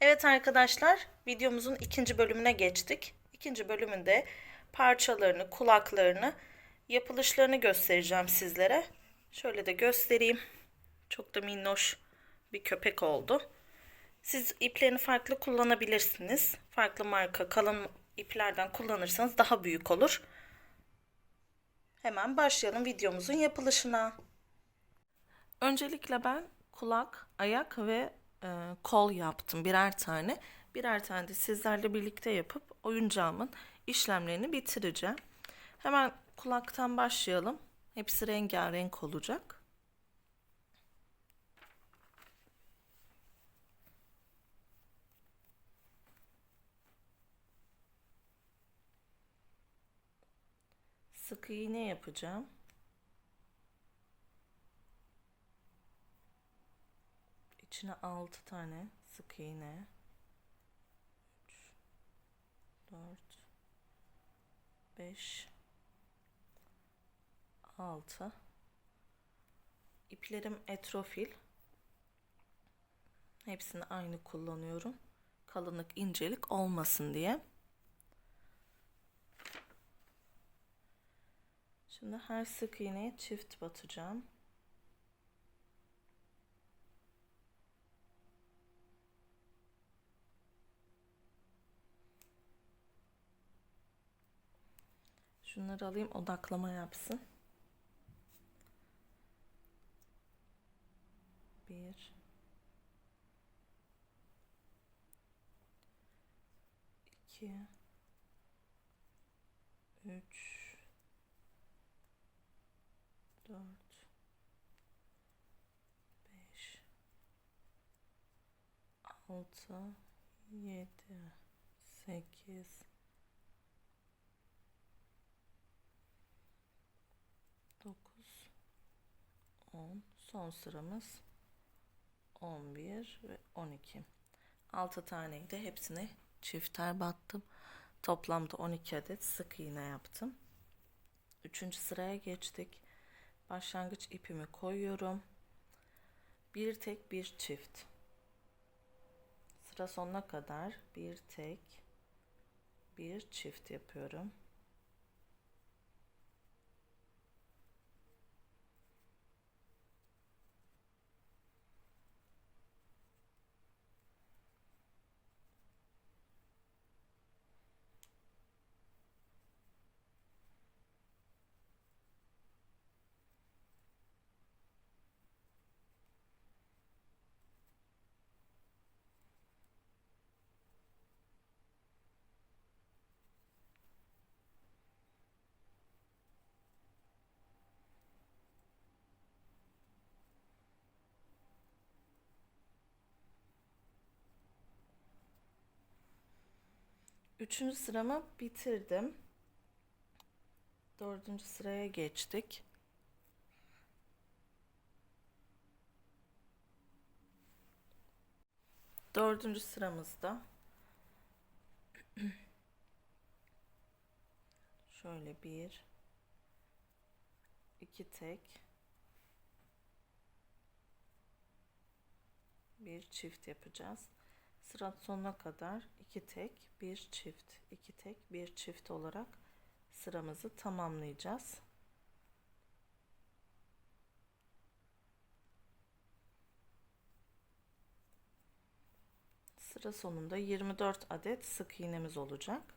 Evet arkadaşlar, videomuzun ikinci bölümüne geçtik. İkinci bölümünde parçalarını, kulaklarını, yapılışlarını göstereceğim sizlere. Şöyle de göstereyim. Çok da minnoş bir köpek oldu. Siz iplerini farklı kullanabilirsiniz. Farklı marka kalın iplerden kullanırsanız daha büyük olur. Hemen başlayalım videomuzun yapılışına. Öncelikle ben kulak, ayak ve e, kol yaptım birer tane. Birer tane de sizlerle birlikte yapıp oyuncağımın işlemlerini bitireceğim. Hemen kulaktan başlayalım. Hepsi rengarenk olacak. Sık iğne yapacağım. İçine 6 tane sık iğne. 3 4 5 6 İplerim etrofil. Hepsini aynı kullanıyorum. Kalınlık, incelik olmasın diye. Şimdi her sık iğneye çift batacağım. Şunları alayım odaklama yapsın. Bir. iki, Üç. Dört. Beş. Altı. Yedi. Sekiz. 9 10 son sıramız 11 ve 12 6 taneyi de hepsine çifter battım. Toplamda 12 adet sık iğne yaptım. 3. sıraya geçtik. Başlangıç ipimi koyuyorum. Bir tek bir çift. Sıra sonuna kadar bir tek bir çift yapıyorum Üçüncü sıramı bitirdim. Dördüncü sıraya geçtik. Dördüncü sıramızda şöyle bir iki tek bir çift yapacağız. Sıra sonuna kadar iki tek, bir çift, iki tek, bir çift olarak sıramızı tamamlayacağız. Sıra sonunda 24 adet sık iğnemiz olacak.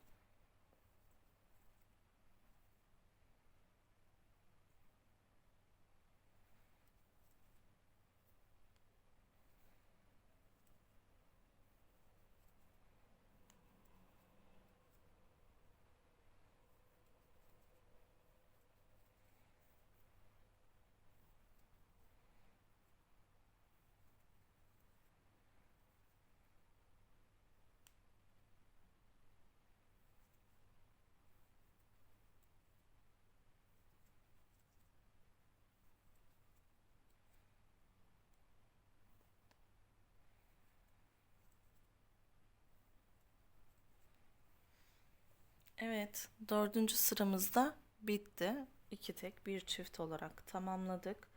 Evet, dördüncü sıramızda bitti. İki tek bir çift olarak tamamladık.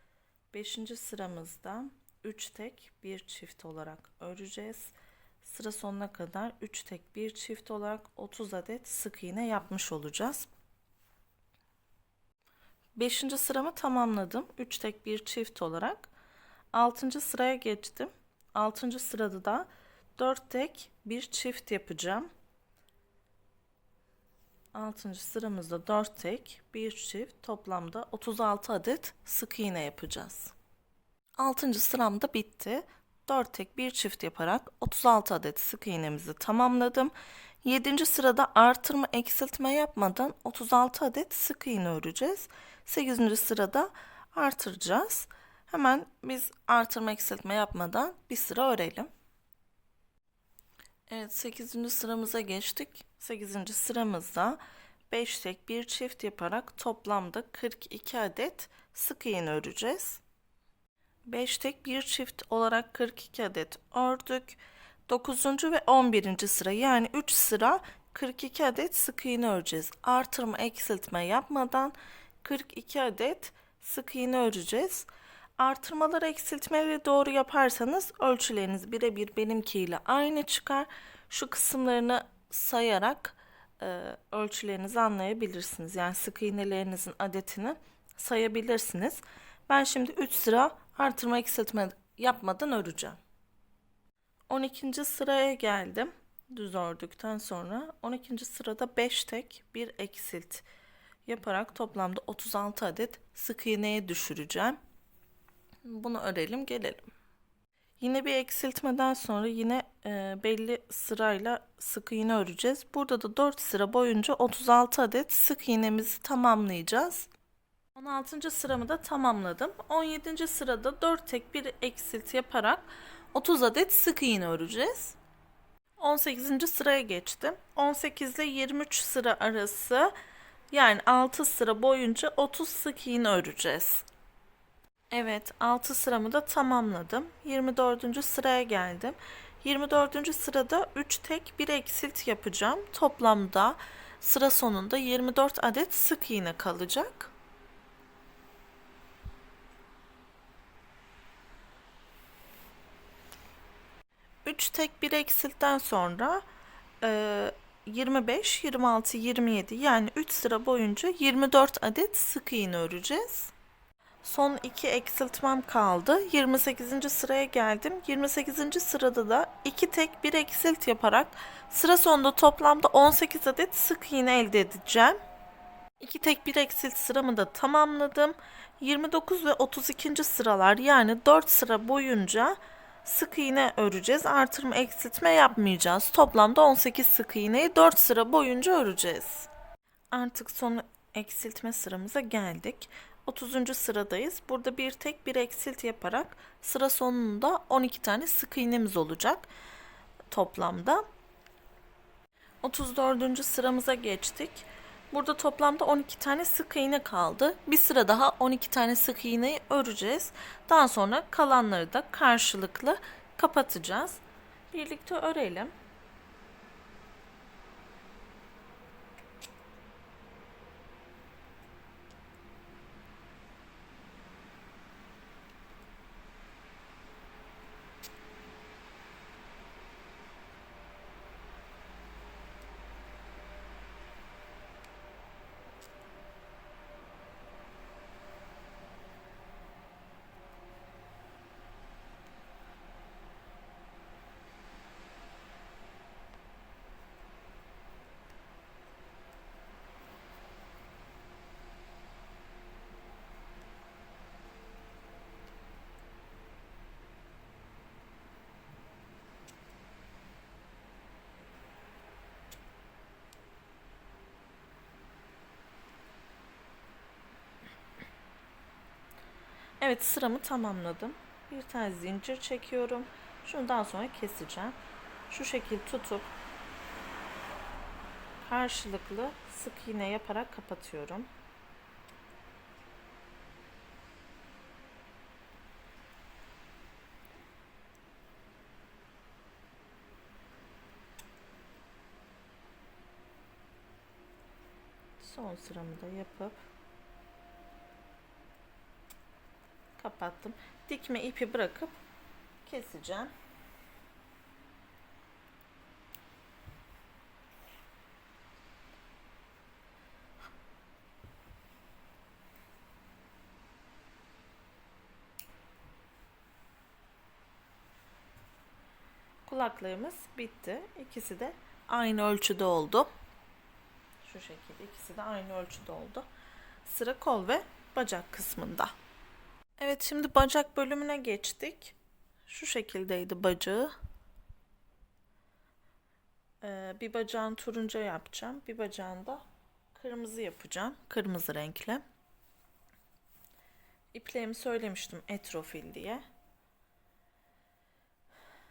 Beşinci sıramızda üç tek bir çift olarak öreceğiz. sıra sonuna kadar 3 tek bir çift olarak 30 adet sık iğne yapmış olacağız. 5. sıramı tamamladım. 3 tek bir çift olarak. 6. sıraya geçtim. 6. sırada da 4 tek bir çift yapacağım. 6. sıramızda 4 tek bir çift toplamda 36 adet sık iğne yapacağız. 6. sıram da bitti. 4 tek bir çift yaparak 36 adet sık iğnemizi tamamladım. 7. sırada artırma eksiltme yapmadan 36 adet sık iğne öreceğiz. 8. sırada artıracağız. Hemen biz artırma eksiltme yapmadan bir sıra örelim. Evet 8. sıramıza geçtik. 8. sıramızda 5 tek bir çift yaparak toplamda 42 adet sık iğne öreceğiz. 5 tek bir çift olarak 42 adet ördük. 9. ve 11. sıra yani 3 sıra 42 adet sık iğne öreceğiz. Artırma eksiltme yapmadan 42 adet sık iğne öreceğiz. Artırmaları eksiltmeleri doğru yaparsanız ölçüleriniz birebir benimkiyle aynı çıkar. Şu kısımlarını sayarak e, ölçülerinizi anlayabilirsiniz. Yani sık iğnelerinizin adetini sayabilirsiniz. Ben şimdi 3 sıra artırma eksiltme yapmadan öreceğim. 12. sıraya geldim. Düz ördükten sonra 12. sırada 5 tek bir eksilt yaparak toplamda 36 adet sık iğneye düşüreceğim. Bunu örelim gelelim. Yine bir eksiltmeden sonra yine e, belli sırayla sık iğne öreceğiz. Burada da 4 sıra boyunca 36 adet sık iğnemizi tamamlayacağız. 16. sıramı da tamamladım. 17. sırada 4 tek bir eksilt yaparak 30 adet sık iğne öreceğiz. 18. sıraya geçtim. 18 ile 23 sıra arası yani 6 sıra boyunca 30 sık iğne öreceğiz. Evet, 6 sıramı da tamamladım. 24. sıraya geldim. 24. sırada 3 tek bir eksilt yapacağım. Toplamda sıra sonunda 24 adet sık iğne kalacak. Üç tek bir eksiltten sonra e, 25, 26, 27 yani 3 sıra boyunca 24 adet sık iğne öreceğiz. Son iki eksiltmem kaldı. 28. sıraya geldim. 28. sırada da iki tek bir eksilt yaparak sıra sonunda toplamda 18 adet sık iğne elde edeceğim. İki tek bir eksilt sıramı da tamamladım. 29 ve 32. sıralar yani 4 sıra boyunca sık iğne öreceğiz. Artırma eksiltme yapmayacağız. Toplamda 18 sık iğneyi 4 sıra boyunca öreceğiz. Artık son eksiltme sıramıza geldik. 30. sıradayız. Burada bir tek bir eksilt yaparak sıra sonunda 12 tane sık iğnemiz olacak toplamda. 34. sıramıza geçtik. Burada toplamda 12 tane sık iğne kaldı. Bir sıra daha 12 tane sık iğneyi öreceğiz. Daha sonra kalanları da karşılıklı kapatacağız. Birlikte örelim. Evet sıramı tamamladım. Bir tane zincir çekiyorum. Şunu daha sonra keseceğim. Şu şekil tutup karşılıklı sık iğne yaparak kapatıyorum. Son sıramı da yapıp kapattım. Dikme ipi bırakıp keseceğim. Kulaklığımız bitti. İkisi de aynı ölçüde oldu. Şu şekilde ikisi de aynı ölçüde oldu. Sıra kol ve bacak kısmında. Evet şimdi bacak bölümüne geçtik. Şu şekildeydi bacağı. Ee, bir bacağını turuncu yapacağım. Bir bacağını da kırmızı yapacağım. Kırmızı renkle. İplerimi söylemiştim etrofil diye.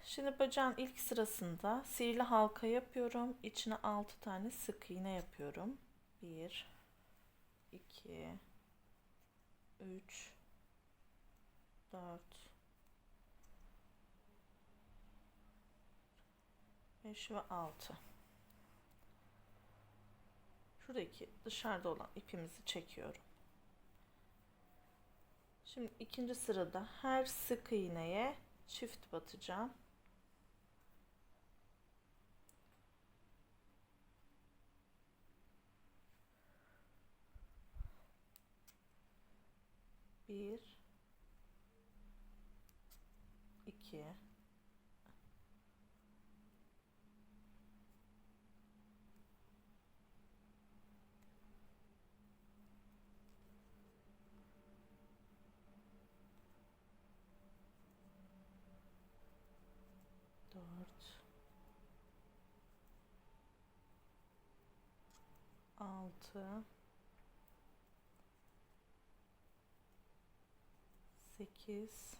Şimdi bacağın ilk sırasında sihirli halka yapıyorum. İçine 6 tane sık iğne yapıyorum. 1 2 3 4 5 ve 6 Şuradaki dışarıda olan ipimizi çekiyorum. Şimdi ikinci sırada her sık iğneye çift batacağım. Bir, iki, dört, altı, sekiz,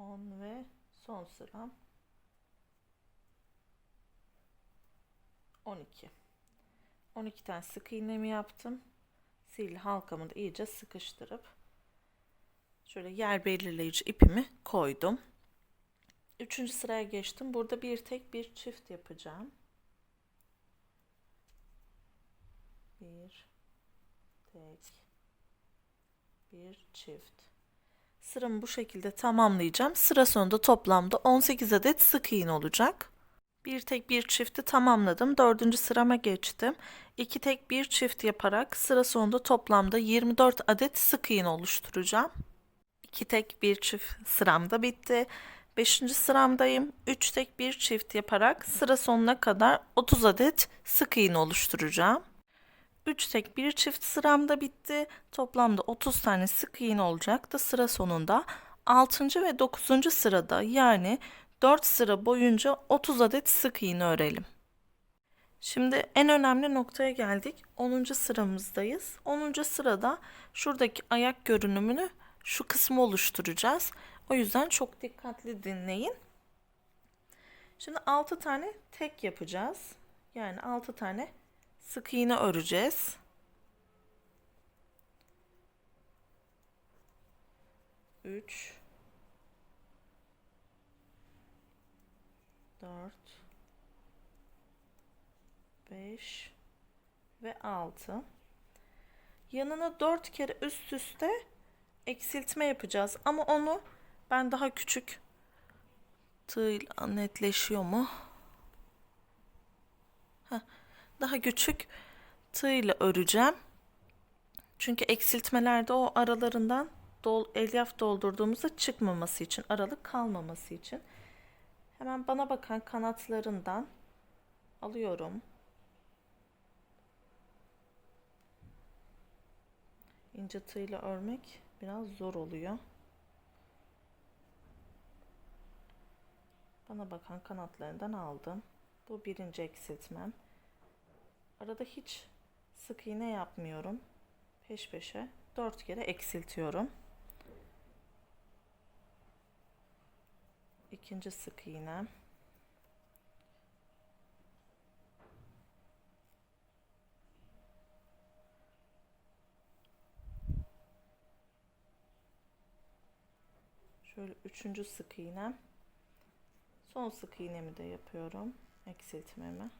on ve son sıram on iki. On iki tane sık iğnemi yaptım. Sihirli halkamı da iyice sıkıştırıp şöyle yer belirleyici ipimi koydum. Üçüncü sıraya geçtim. Burada bir tek bir çift yapacağım. Bir tek bir çift. Sıramı bu şekilde tamamlayacağım. Sıra sonunda toplamda 18 adet sık iğne olacak. Bir tek bir çifti tamamladım. Dördüncü sırama geçtim. İki tek bir çift yaparak sıra sonunda toplamda 24 adet sık iğne oluşturacağım. İki tek bir çift sıram da bitti. Beşinci sıramdayım. Üç tek bir çift yaparak sıra sonuna kadar 30 adet sık iğne oluşturacağım. 3 tek bir çift sıramda bitti. Toplamda 30 tane sık iğne olacaktı sıra sonunda. 6. ve 9. sırada yani 4 sıra boyunca 30 adet sık iğne örelim. Şimdi en önemli noktaya geldik. 10. sıramızdayız. 10. sırada şuradaki ayak görünümünü şu kısmı oluşturacağız. O yüzden çok dikkatli dinleyin. Şimdi 6 tane tek yapacağız. Yani 6 tane sık iğne öreceğiz. Üç, dört, beş ve altı. Yanına dört kere üst üste eksiltme yapacağız. Ama onu ben daha küçük tığla netleşiyor mu? Heh daha küçük tığ öreceğim. Çünkü eksiltmelerde o aralarından dol, elyaf doldurduğumuzda çıkmaması için, aralık kalmaması için. Hemen bana bakan kanatlarından alıyorum. İnce tığla örmek biraz zor oluyor. Bana bakan kanatlarından aldım. Bu birinci eksiltmem. Arada hiç sık iğne yapmıyorum. Peş peşe 4 kere eksiltiyorum. İkinci sık iğne. Şöyle üçüncü sık iğnem. Son sık iğnemi de yapıyorum. Eksiltmemi.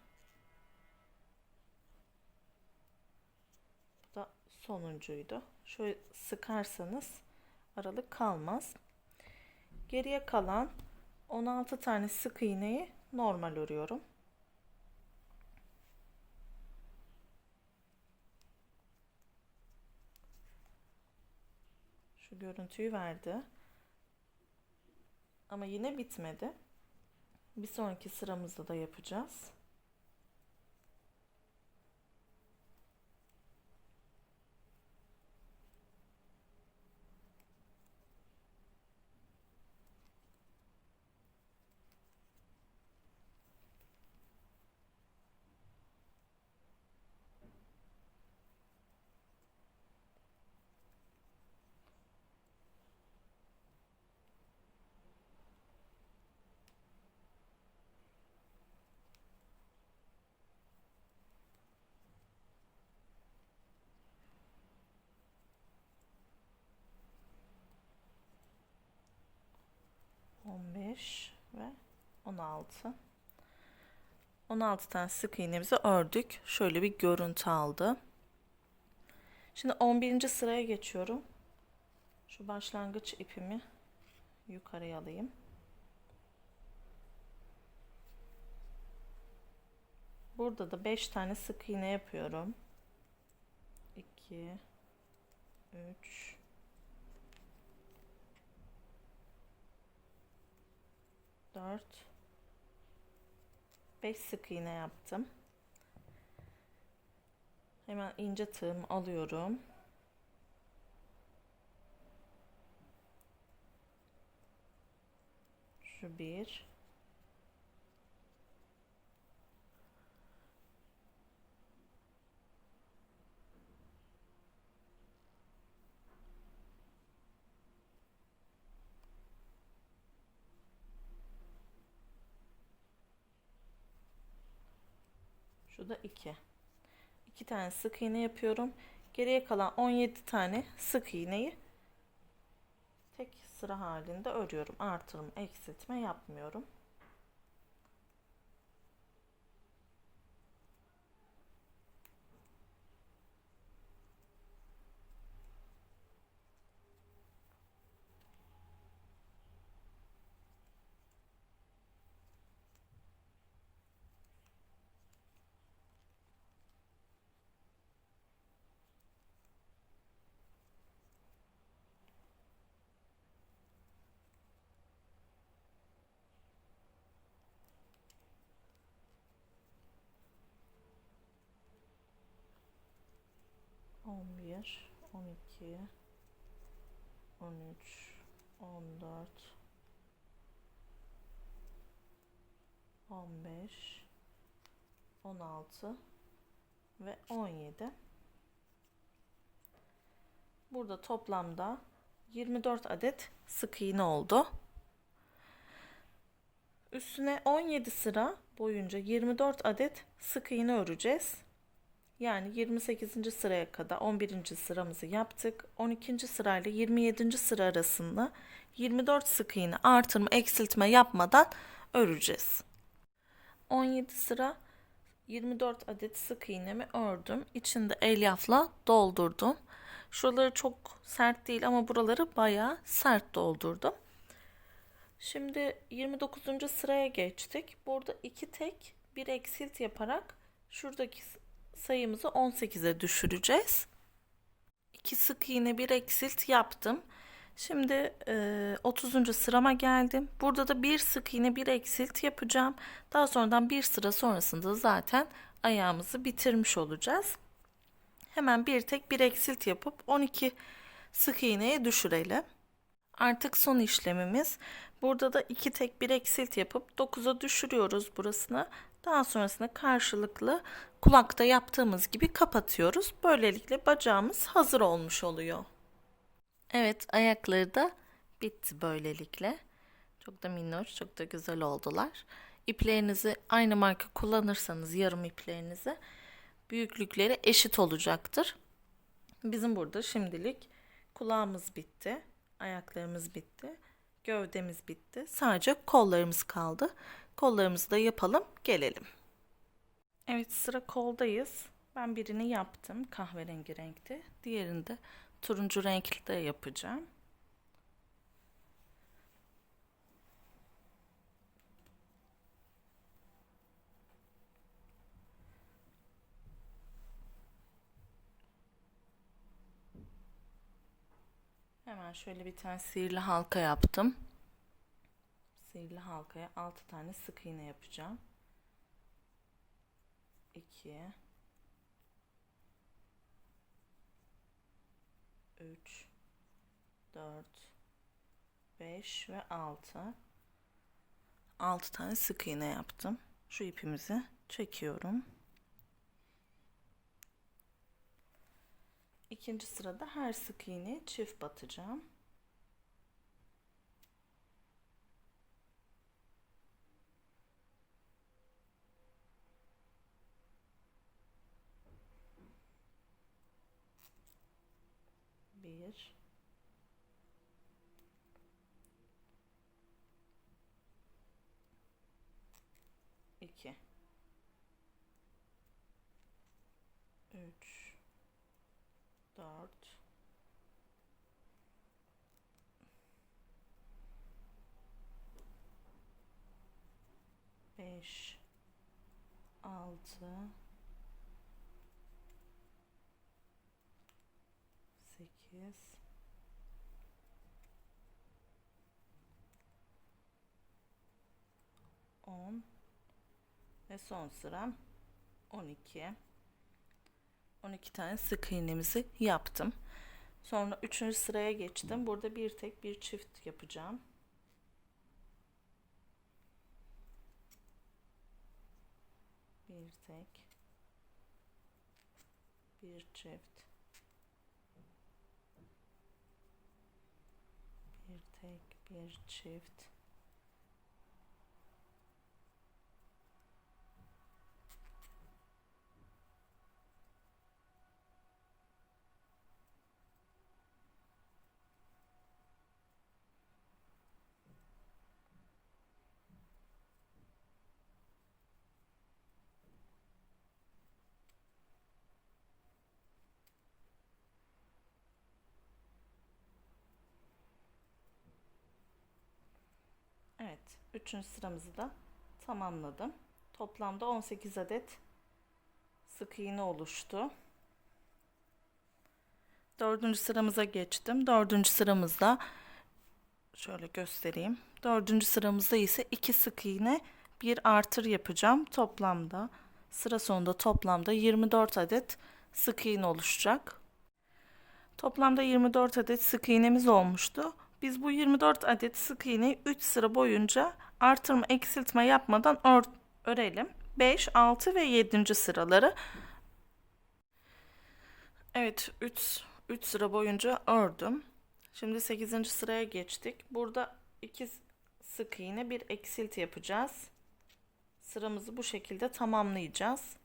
Sonuncuydu. Şöyle sıkarsanız aralık kalmaz. Geriye kalan 16 tane sık iğneyi normal örüyorum. Şu görüntüyü verdi. Ama yine bitmedi. Bir sonraki sıramızda da yapacağız. 16. 16 tane sık iğnemizi ördük. Şöyle bir görüntü aldı. Şimdi 11. sıraya geçiyorum. Şu başlangıç ipimi yukarıya alayım. Burada da 5 tane sık iğne yapıyorum. 2 3 4 5 sık iğne yaptım. Hemen ince tığımı alıyorum. Şu bir. Şu da 2. 2 tane sık iğne yapıyorum. Geriye kalan 17 tane sık iğneyi tek sıra halinde örüyorum. Artırma, eksiltme yapmıyorum. On bir, on iki, on üç, on dört, on beş, on altı ve on yedi. Burada toplamda 24 adet sık iğne oldu. Üstüne 17 sıra boyunca 24 adet sık iğne öreceğiz. Yani 28. sıraya kadar 11. sıramızı yaptık. 12. sırayla 27. sıra arasında 24 sık iğne artırma eksiltme yapmadan öreceğiz. 17 sıra 24 adet sık iğnemi ördüm. İçinde elyafla doldurdum. Şuraları çok sert değil ama buraları bayağı sert doldurdum. Şimdi 29. sıraya geçtik. Burada iki tek bir eksilt yaparak şuradaki sayımızı 18'e düşüreceğiz. 2 sık iğne bir eksilt yaptım. Şimdi e, 30. sırama geldim. Burada da bir sık iğne bir eksilt yapacağım. Daha sonradan bir sıra sonrasında zaten ayağımızı bitirmiş olacağız. Hemen bir tek bir eksilt yapıp 12 sık iğneye düşürelim. Artık son işlemimiz. Burada da iki tek bir eksilt yapıp 9'a düşürüyoruz burasını. Daha sonrasında karşılıklı kulakta yaptığımız gibi kapatıyoruz. Böylelikle bacağımız hazır olmuş oluyor. Evet ayakları da bitti böylelikle. Çok da minnoş, çok da güzel oldular. İplerinizi aynı marka kullanırsanız yarım iplerinizi büyüklükleri eşit olacaktır. Bizim burada şimdilik kulağımız bitti, ayaklarımız bitti, gövdemiz bitti. Sadece kollarımız kaldı. Kollarımızı da yapalım, gelelim. Evet sıra koldayız. Ben birini yaptım kahverengi renkte. Diğerini de turuncu renkte yapacağım. Hemen şöyle bir tane sihirli halka yaptım. Sihirli halkaya 6 tane sık iğne yapacağım. 2 3 4 5 ve 6 6 tane sık iğne yaptım. Şu ipimizi çekiyorum. İkinci sırada her sık iğneye çift batacağım. 3 4 5 6 8 10 ve son sıram 12 12 tane sık iğnemizi yaptım. Sonra 3. sıraya geçtim. Burada bir tek bir çift yapacağım. Bir tek bir çift bir tek bir çift Evet, üçüncü sıramızı da tamamladım. Toplamda 18 adet sık iğne oluştu. Dördüncü sıramıza geçtim. Dördüncü sıramızda şöyle göstereyim. Dördüncü sıramızda ise iki sık iğne bir artır yapacağım. Toplamda sıra sonunda toplamda 24 adet sık iğne oluşacak. Toplamda 24 adet sık iğnemiz olmuştu. Biz bu 24 adet sık iğneyi 3 sıra boyunca artırma eksiltme yapmadan ör örelim. 5, 6 ve 7. sıraları. Evet 3 3 sıra boyunca ördüm. Şimdi 8. sıraya geçtik. Burada 2 sık iğne bir eksilti yapacağız. Sıramızı bu şekilde tamamlayacağız.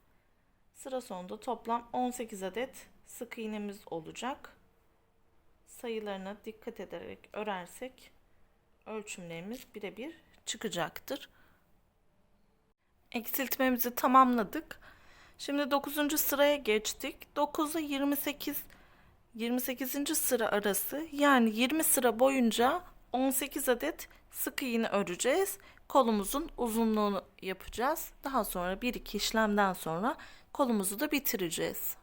Sıra sonunda toplam 18 adet sık iğnemiz olacak sayılarına dikkat ederek örersek ölçümlerimiz birebir çıkacaktır. Eksiltmemizi tamamladık. Şimdi 9. sıraya geçtik. 9 ile 28 28. sıra arası yani 20 sıra boyunca 18 adet sık iğne öreceğiz. Kolumuzun uzunluğunu yapacağız. Daha sonra bir iki işlemden sonra kolumuzu da bitireceğiz.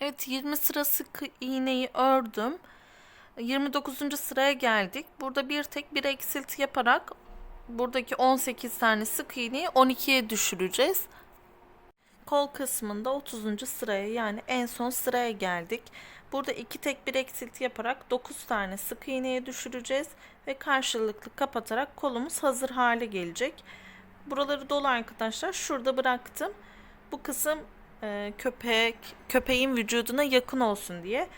Evet 20 sıra sık iğneyi ördüm. 29. sıraya geldik. Burada bir tek bir eksilti yaparak buradaki 18 tane sık iğneyi 12'ye düşüreceğiz. Kol kısmında 30. sıraya yani en son sıraya geldik. Burada iki tek bir eksilti yaparak 9 tane sık iğneye düşüreceğiz ve karşılıklı kapatarak kolumuz hazır hale gelecek. Buraları dolu arkadaşlar. Şurada bıraktım. Bu kısım e, köpek köpeğin vücuduna yakın olsun diye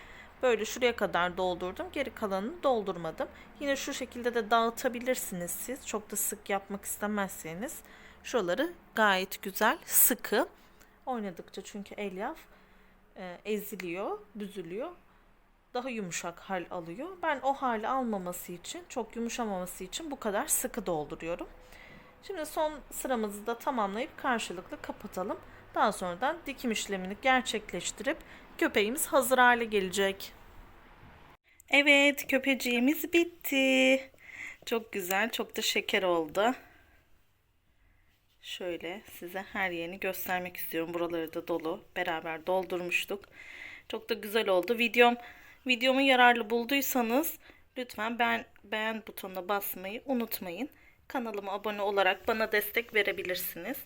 böyle şuraya kadar doldurdum. Geri kalanını doldurmadım. Yine şu şekilde de dağıtabilirsiniz siz. Çok da sık yapmak istemezseniz. Şuraları gayet güzel, sıkı. Oynadıkça çünkü elyaf e, eziliyor, büzülüyor. Daha yumuşak hal alıyor. Ben o hali almaması için, çok yumuşamaması için bu kadar sıkı dolduruyorum. Şimdi son sıramızı da tamamlayıp karşılıklı kapatalım. Daha sonradan dikim işlemini gerçekleştirip köpeğimiz hazır hale gelecek. Evet köpeciğimiz bitti. Çok güzel çok da şeker oldu. Şöyle size her yerini göstermek istiyorum. Buraları da dolu. Beraber doldurmuştuk. Çok da güzel oldu. Videom Videomu yararlı bulduysanız lütfen ben beğen butonuna basmayı unutmayın. Kanalıma abone olarak bana destek verebilirsiniz.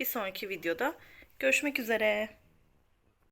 Bir sonraki videoda görüşmek üzere.